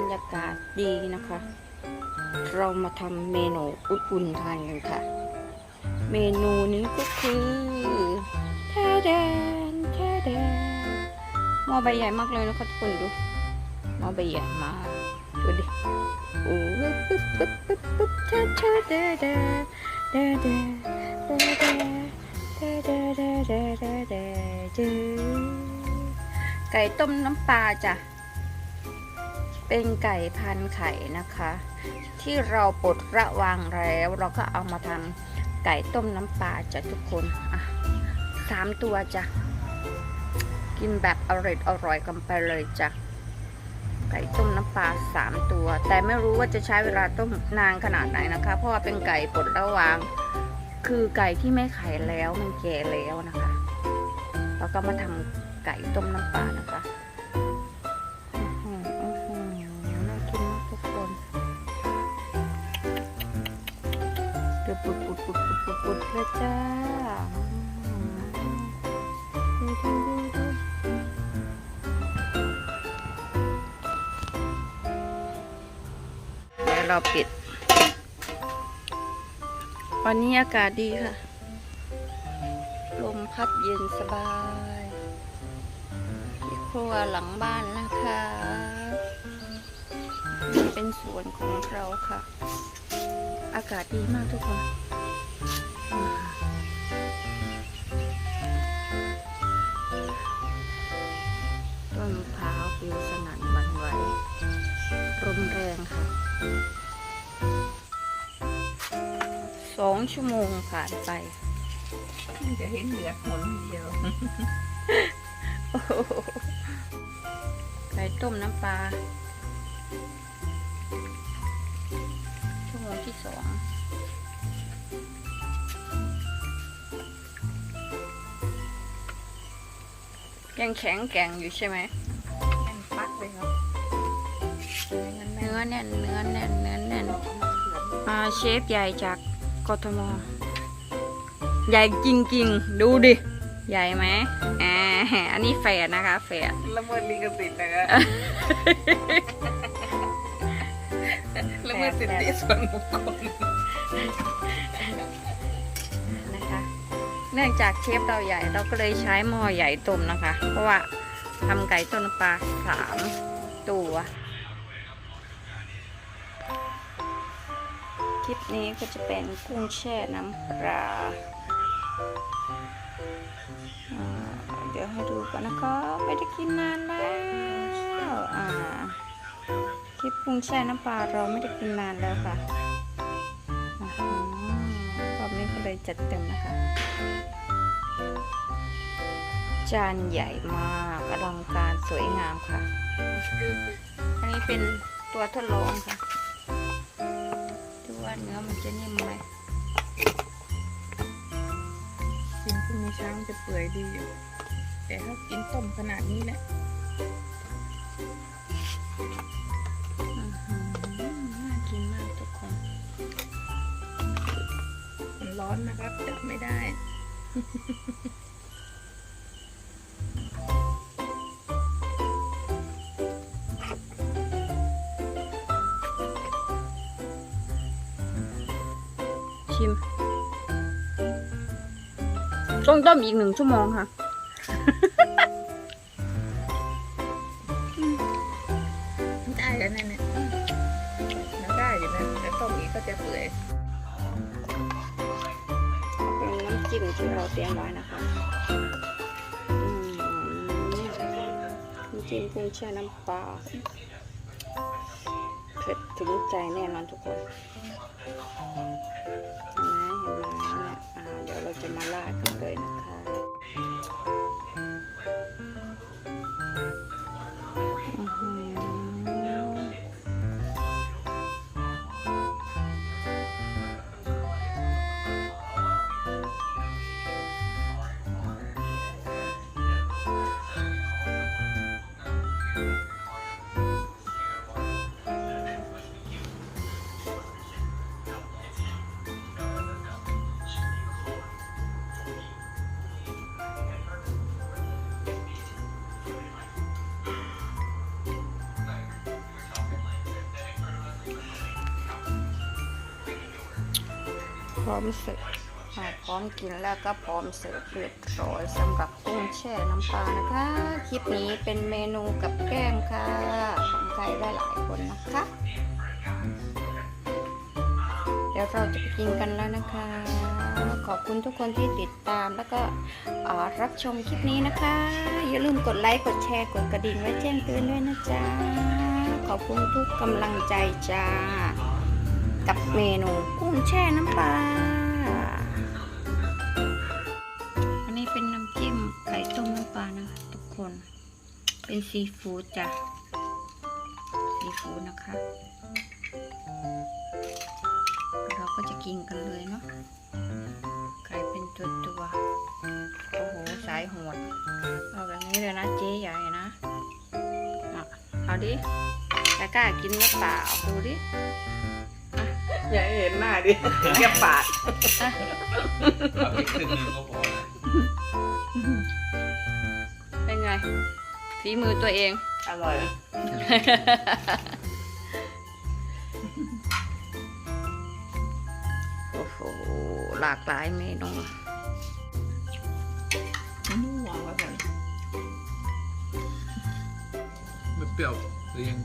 รยากาศดีนะคะ เรามาทำเมนูอุ่นๆทานกันค่ะ เมนูนี้ก็คือแท้แดนแท้แดนหม้อใบใหญ่มากเลยนะคะทุกคนดูหม้อใบใหญ่มากดูดิโอ้ยปึ๊บปึ๊บปึ๊บปึ๊บแท้แท้แดแดแดแดแดแดแดแดแดแดแดไก่ต้มน้ำปลาจ้ะ เป็นไก่พันไข่นะคะ ที่เราปลดระวางแล้วเราก็เอามาทำไก่ต้มน้ำปลาจ้ะทุกคนอะสามตัวจ้ะกินแบบอร่อยอร่อยกันไปเลยจ้ะไก่ต้มน้ำปลาสามตัว แต่ไม่รู้ว่าจะใช้เวลาต้มนานขนาดไหนนะคะ เพราะว่าเป็นไก่ปลดระวาง คือไก่ที่ไม่ไข่แล้วมันแก่แล้วนะคะ แล้วก็มาทำไก่ต้มน้ำปลานะคะ ปุดปุดปุดปุดเลยจ้าดูดูดูดูเดี๋ยวเราปิด วันนี้อากาศดีค่ะ ลมพัดเย็นสบายที่ครัวหลังบ้านนะคะ เป็นสวนของเราค่ะ อากาศดีมากทุกคน ต้นมะพร้าวปลิวสนั่นหวันไหวลมแรงค่ะ สองชั่วโมงผ่านไปจะเห็นเหลือหนเดียวโอ้โหไก่ต้มน้ำปลาชั่วโมงที่สอง ยังแข็งแกร่งอยู่ใช่ไหมแน่นปักเลยครับงั้นแม่เนื้อแน่นเนื้อแน่นเนื้อแน่นดอกมะเขืออ่าเชฟใหญ่จากกทมใหญ่จริงๆ ดูดิ ใหญ่ไหมอ่าอันนี้แฝดนะคะแฝดละเมิดลิขสิทธิ์นะครับละเมิดสิทธิส่วนบุคคลนะคะ เนื่องจากเชฟเราใหญ่เราก็เลยใช้หม้อใหญ่ต้มนะคะ เพราะว่าทำไก่ต้นปลาสามตัว คลิปนี้ก็จะเป็นกุ้งแช่น้ำปลาเดี๋ยวให้ดูก่อนนะคะ ไม่ได้กินนานแล้วคลิปกุ้งแช่น้ำปลาเราไม่ได้กินนานแล้วค่ะ ยจัดเต็มนะคะ จานใหญ่มากอลังการสวยงามค่ะ อันนี้เป็นตัวทดลองค่ะ ดูว่าเนื้อมันจะนิ่มไหมกินพรุ่งนี้เช้ามันจะเปื่อยดีอยู่ แต่ถ้ากินต้มขนาดนี้แหละ อนนะครับจับไม่ได้ ชิม ต้องต้มอีกหนึ่งชั่วโมงค่ะได้แล้วนั่นเนี่ยมันได้อยู่นะแต่ต้มอีกก็จะเปื่อย จิ้มที่เราเตรียมไว้นะคะน้ำจิ้มกุ้งแช่น้ำปลาเผ็ดถึงใจแน่นอนทุกคนเห็นไหมเห็นไหมเนี่ยเดี๋ยวเราจะมาลาดกันเลยนะคะ ร้อมเสิร์ฟพร้อมกินแล้วก็พร้อมเสิร์ฟเรียบร้อยสำหรับกุ้งแช่น้ำปลานะคะ คลิปนี้เป็นเมนูกับแก้มค่ะ ของใครได้หลายคนนะคะ เดี๋ยวเราจะไปกินกันแล้วนะคะ ขอบคุณทุกคนที่ติดตามแล้วก็รับชมคลิปนี้นะคะ อย่าลืมกดไลค์กดแชร์กดกระดิ่งไว้แจ้งเตือนด้วยนะจ๊ะ ขอบคุณทุกกำลังใจจ้า กับเมนู กุ้งแช่น้ำปลา อันนี้เป็นน้ำจิ้มไก่ต้มน้ำปลานะคะทุกคน เป็นซีฟู้ดจ้ะ ซีฟู้ดนะคะ เราก็จะกินกันเลยเนาะ ไก่เป็นตัวตัวโอ้โห สายหดเอาแบบนี้เลยนะเจ๊ใหญ่นะเอาดิจะกล้ากินหรือเปล่าดูดิ อย่าให้เห็นหน้าดิแกปาดเอาพริกครึ่งหนึงก็พอนะเป็นไงฝีมือตัวเอง อร่อย โอ้โห หลากหลายเมนูนัวว่ากันไม่เปรี้ยวหรือยัง